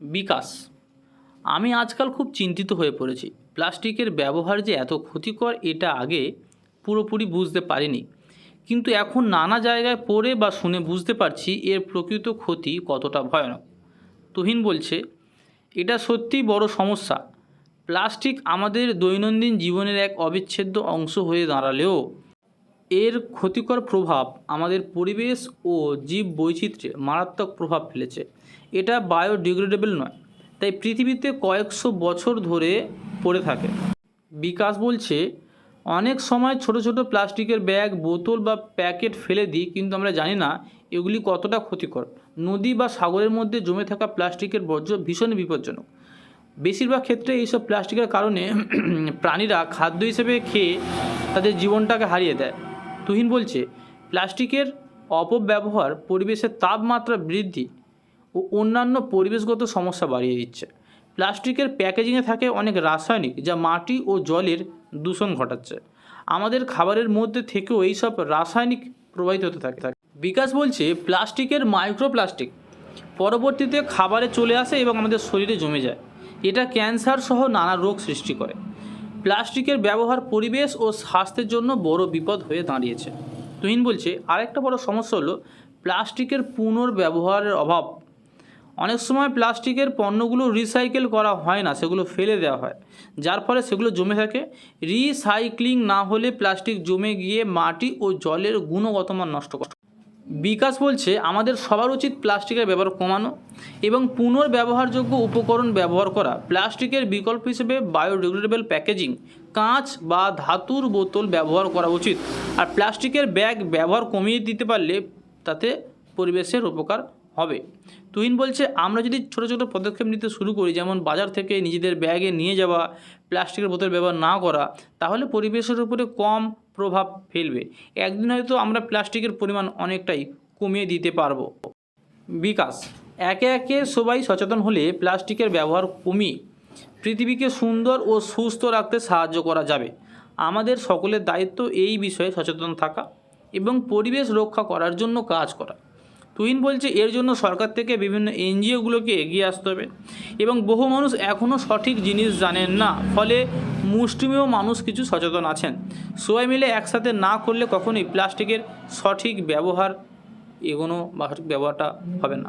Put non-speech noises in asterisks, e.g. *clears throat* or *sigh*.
বিকাশ। আমি আজকাল খুব চিন্তিত হয়ে পড়েছি। প্লাস্টিকের ব্যবহার যে এত ক্ষতিকর, এটা আগে পুরোপুরি বুঝতে পারিনি। কিন্তু এখন নানা জায়গায় পড়ে বা শুনে বুঝতে পারছি এর প্রকৃত ক্ষতি কতটা ভয়ানক। তুহিন বলছে, এটা সত্যিই বড় সমস্যা। প্লাস্টিক আমাদের দৈনন্দিন জীবনের এক অবিচ্ছেদ্য অংশ হয়ে দাঁড়ালেও এর ক্ষতিকর প্রভাব আমাদের পরিবেশ ও জীব বৈচিত্র্যে মারাত্মক প্রভাব ফেলেছে। এটা বায়োডিগ্রেডেবল নয়, তাই পৃথিবীতে কয়েকশো বছর ধরে পড়ে থাকে। বিকাশ বলছে, অনেক সময় ছোট ছোট প্লাস্টিকের ব্যাগ, বোতল বা প্যাকেট ফেলে দিই, কিন্তু আমরা জানি না এগুলি কতটা ক্ষতিকর। নদী বা সাগরের মধ্যে জমে থাকা প্লাস্টিকের বর্জ্য ভীষণ বিপজ্জনক। বেশিরভাগ ক্ষেত্রে এইসব প্লাস্টিকের কারণে *clears throat* প্রাণীরা খাদ্য হিসেবে খেয়ে তাদের জীবনটাকে হারিয়ে দেয়। তুহিন বলছে, প্লাস্টিকের অপব্যবহার পরিবেশের তাপমাত্রা বৃদ্ধি ও অন্যান্য পরিবেশগত সমস্যা বাড়িয়ে দিচ্ছে। প্লাস্টিকের প্যাকেজিংয়ে থাকে অনেক রাসায়নিক যা মাটি ও জলের দূষণ ঘটাচ্ছে। আমাদের খাবারের মধ্যে থেকেও এইসব রাসায়নিক প্রবাহিত হতে থাকে থাকে। বিকাশ বলছে, প্লাস্টিকের মাইক্রোপ্লাস্টিক পরবর্তীতে খাবারে চলে আসে এবং আমাদের শরীরে জমে যায়। এটা ক্যান্সার সহ নানা রোগ সৃষ্টি করে। প্লাস্টিকের ব্যবহার পরিবেশ ও স্বাস্থ্যের জন্য বড় বিপদ হয়ে দাঁড়িয়েছে। তুহিন বলছে, আরেকটা বড় সমস্যা হলো প্লাস্টিকের পুনর্ব্যবহারের অভাব। অনেক সময় প্লাস্টিকের পণ্যগুলো রিসাইকেল করা হয় না, সেগুলো ফেলে দেওয়া হয়। যার ফলে সেগুলো জমে থাকে। রিসাইক্লিং না হলে প্লাস্টিক জমে গিয়ে মাটি ও জলের গুণগত মান নষ্ট করে। বিকাশ বলছে, আমাদের সবার উচিত প্লাস্টিকের ব্যবহার কমানো এবং পুনর্ব্যবহারযোগ্য উপকরণ ব্যবহার করা। প্লাস্টিকের বিকল্প হিসেবে বায়োডিগ্রেডেবল প্যাকেজিং, কাঁচ বা ধাতুর বোতল ব্যবহার করা উচিত। আর প্লাস্টিকের ব্যাগ ব্যবহার কমিয়ে দিতে পারলে তাতে পরিবেশের উপকার হবে। তুহিন বলছে, আমরা যদি ছোটো ছোটো পদক্ষেপ নিতে শুরু করি, যেমন বাজার থেকে নিজেদের ব্যাগে নিয়ে যাওয়া, প্লাস্টিকের বোতল ব্যবহার না করা, তাহলে পরিবেশের উপরে কম প্রভাব ফেলবে। একদিন হয়তো আমরা প্লাস্টিকের পরিমাণ অনেকটাই কমিয়ে দিতে পারব। বিকাশ, একে একে সবাই সচেতন হলে প্লাস্টিকের ব্যবহার কমিয়ে পৃথিবীকে সুন্দর ও সুস্থ রাখতে সাহায্য করা যাবে। আমাদের সকলের দায়িত্ব এই বিষয়ে সচেতন থাকা এবং পরিবেশ রক্ষা করার জন্য কাজ করা। তুহিন বলছে, এর জন্য সরকার থেকে বিভিন্ন এনজিওগুলোকে এগিয়ে আসতে হবে এবং বহু মানুষ এখনও সঠিক জিনিস জানেন না। ফলে মুষ্টিমেয় মানুষ কিছু সচেতন আছেন। সবাই মিলে একসাথে না করলে কখনোই প্লাস্টিকের সঠিক ব্যবহার এগোনো বা সঠিক ব্যবহারটা হবে না।